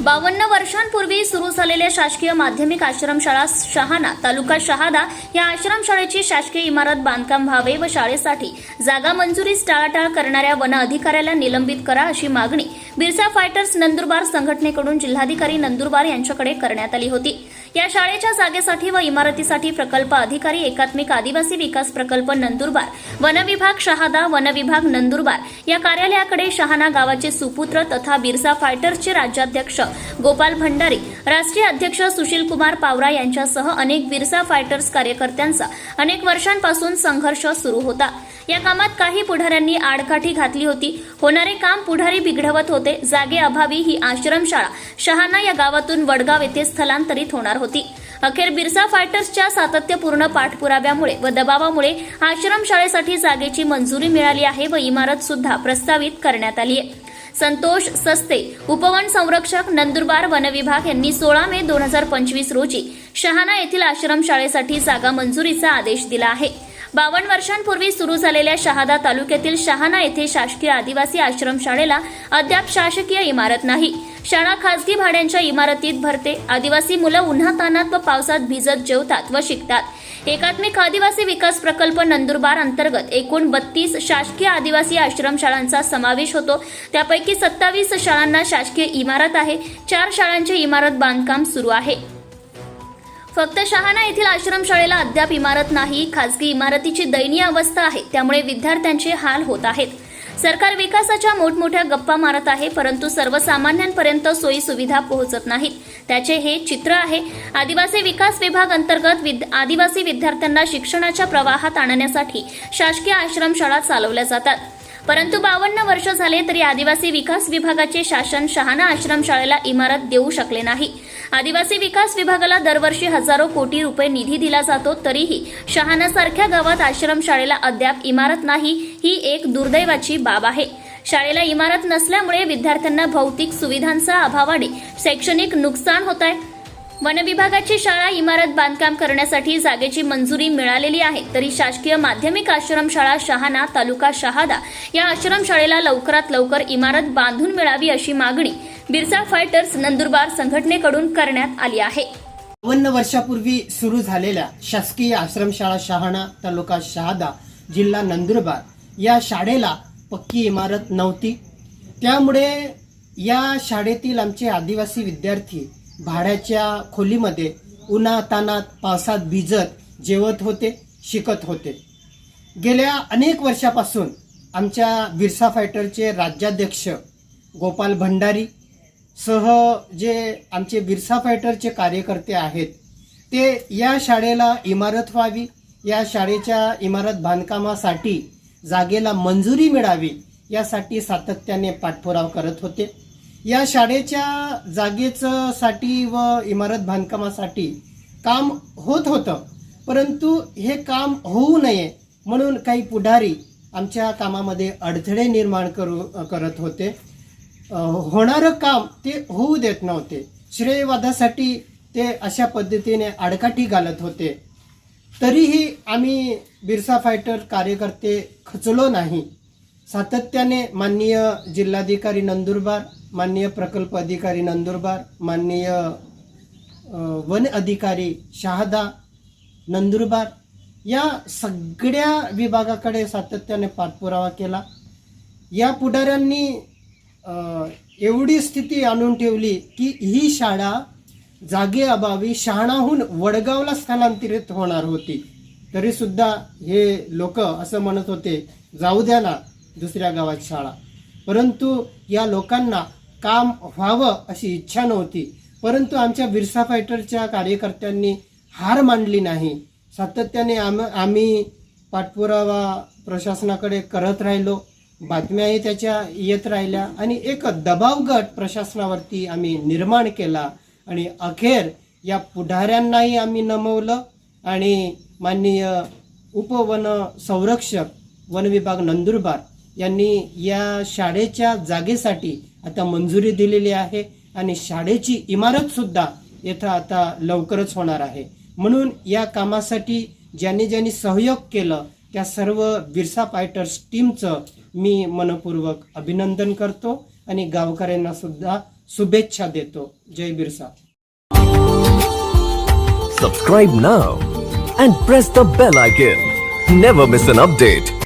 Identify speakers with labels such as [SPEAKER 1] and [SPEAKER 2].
[SPEAKER 1] बावन्न वर्षांपूर्वी सुरू झालेल्या शासकीय माध्यमिक आश्रमशाळा शहाणा तालुका शहादा या आश्रमशाळेची शासकीय इमारत बांधकाम व्हावे व शाळेसाठी जागा मंजुरीस टाळाटाळ करणाऱ्या वन अधिकाऱ्याला निलंबित करा अशी मागणी बिरसा फायटर्स नंदुरबार संघटनेकडून जिल्हाधिकारी नंदुरबार यांच्याकडे करण्यात आली होती. या शाळेच्या जागेसाठी व इमारतीसाठी प्रकल्प अधिकारी एकात्मिक आदिवासी विकास प्रकल्प नंदुरबार वनविभाग शहादा वनविभाग नंदुरबार या कार्यालयाकडे शहाणा गावाचे सुपुत्र तथा बिरसा फायटर्सचे राज्याध्यक्ष गोपाल भंडारी राष्ट्रीय अध्यक्ष सुशील कुमार पावरा यांच्यासह अनेक बिरसा फायटर्स कार्यकर्त्यांचा अनेक वर्षांपासून संघर्ष सुरू होता. या कामात काही पुढाऱ्यांनी आडकाठी घातली होती. होणारे काम पुढारी बिघडवत होते. जागेअभावी ही आश्रमशाळा शहाणा या गावातून वडगाव येथे स्थलांतरित होणार होती. अखेर बिरसा फायटर्सच्या सातत्यपूर्ण पाठपुराव्यामुळे व दबावामुळे आश्रमशाळेसाठी जागेची मंजुरी मिळाली आहे व इमारत सुद्धा प्रस्तावित करण्यात आली आहे. संतोष सस्ते उपवन संरक्षक नंदुरबार वनविभाग यांनी सोळा मे दोन हजार पंचवीस रोजी शहाणा येथील आश्रमशाळेसाठी जागा मंजुरीचा आदेश दिला आहे. बावन्न वर्षांपूर्वी सुरू झालेल्या शहादा तालुक्यातील शहाणा येथे शासकीय आदिवासी आश्रमशाळेला अद्याप शासकीय इमारत नाही. शाळा खासगी भाड्यांच्या इमारतीत भरते. आदिवासी मुलं उन्हातानात व पावसात भिजत जेवतात व शिकतात. एकात्मिक आदिवासी विकास प्रकल्प नंदुरबार अंतर्गत एकूण बत्तीस शासकीय आदिवासी आश्रमशाळांचा समावेश होतो. त्यापैकी सत्तावीस शाळांना शासकीय इमारत आहे. चार शाळांचे इमारत बांधकाम सुरू आहे. फक्त शहाणा येथील आश्रमशाळेला अद्याप इमारत नाही. खासगी इमारतीची दयनीय अवस्था आहे. त्यामुळे विद्यार्थ्यांचे हाल होत आहेत. सरकार विकासाच्या मोठमोठ्या गप्पा मारत आहे परंतु सर्वसामान्यांपर्यंत सोयी सुविधा पोहोचत नाहीत. त्याचे हे चित्र आहे. आदिवासी विकास विभाग अंतर्गत विद- आदिवासी विद्यार्थ्यांना शिक्षणाच्या प्रवाहात आणण्यासाठी शासकीय आश्रमशाळा चालवल्या जातात. परंतु बावन्न वर्ष झाले तरी आदिवासी विकास विभागाचे शासन शहाणा आश्रमशाळेला इमारत देऊ शकले नाही. आदिवासी विकास विभागाला दरवर्षी हजारो कोटी रुपये निधी दिला जातो तरीही शहाणासारख्या गावात आश्रमशाळेला अद्याप इमारत नाही ही एक दुर्दैवाची बाब आहे. शाळेला इमारत नसल्यामुळे विद्यार्थ्यांना भौतिक सुविधांचा अभावाने शैक्षणिक नुकसान होत आहे. वनविभागाची शाळा इमारत बांधकाम करण्यासाठी जागेची मंजुरी मिळालेली आहे. तरी शासकीय माध्यमिक आश्रमशाळा शहाणा तालुका शहादा या आश्रमशाळेला लवकरात लवकर इमारत बांधून मिळावी अशी मागणी बिरसा फायटर्स नंदुरबार संघटनेकडून करण्यात आली आहे.
[SPEAKER 2] बावन्न वर्षापूर्वी सुरू झालेल्या शासकीय आश्रमशाळा शहाणा तालुका शहादा जिल्हा नंदुरबार या शाळेला पक्की इमारत नव्हती. त्यामुळे या शाळेतील आमचे आदिवासी विद्यार्थी भाड्याच्या खोलीमध्ये उन्हातानात पावसात भिजत जेवत होते शिकत होते. गेल्या अनेक वर्षापासून आमच्या बिरसा फायटरचे राज्याध्यक्ष गोपाल भंडारी सह जे आमचे बिरसा फायटरचे कार्यकर्ते आहेत ते या शाळेला इमारत व्हावी या शाळेच्या इमारत बांधकामासाठी जागेला मंजुरी मिळावी यासाठी सातत्याने पाठपुरावा करत होते. या शाळेच्या जागेचं साठी व इमारत बांधकामासाठी काम होत होतं. परंतु हे काम होऊ नये म्हणून काही पुढारी आमच्या कामामध्ये अडथळे निर्माण करू करत होते. होणारं काम ते होऊ देत नव्हते. श्रेयवादासाठी ते अशा पद्धतीने आडकाठी घालत होते. तरीही आम्ही बिरसा फायटर कार्यकर्ते खचलो नाही. सातत्याने माननीय जिल्हाधिकारी नंदुरबार माननीय प्रकल्प अधिकारी नंदुरबार माननीय वन अधिकारी शहादा नंदुरबार या सगळ्या विभागाकडे सातत्याने पाठपुरावा केला. या पुढाऱ्यांनी एवढी स्थिती आणून ठेवली की ही शाळा जागेअभावी शहाणाहून वडगावला स्थलांतरित होणार होती. तरीसुद्धा हे लोक असं म्हणत होते जाऊ द्या ना दुसऱ्या गावात शाळा. परंतु या लोकांना काम व्हावं अशी इच्छा नव्हती. परंतु आमच्या बिरसा फायटरच्या कार्यकर्त्यांनी हार मानली नाही. सातत्याने आम आम्ही पाठपुरावा प्रशासनाकडे करत राहिलो. बातम्याही त्याच्या येत राहिल्या आणि एक दबाव गट प्रशासनावरती आम्ही निर्माण केला आणि अखेर या पुढाऱ्यांनाही आम्ही नमवलं आणि माननीय उपवन संरक्षक वन विभाग नंदुरबार यांनी या शाळेच्या जागेसाठी आता मंजुरी दिलेली आहे आणि शाळेची इमारत सुद्धा येथे आता लवकरच होणार आहे. म्हणून या कामासाठी ज्यांनी ज्यांनी सहयोग केलं त्या सर्व बिरसा फायटर्स टीमचं मी मनपूर्वक अभिनंदन करतो आणि गावकऱ्यांना सुद्धा शुभेच्छा देतो. जय Birsa.
[SPEAKER 3] Subscribe now and press the bell icon never miss an update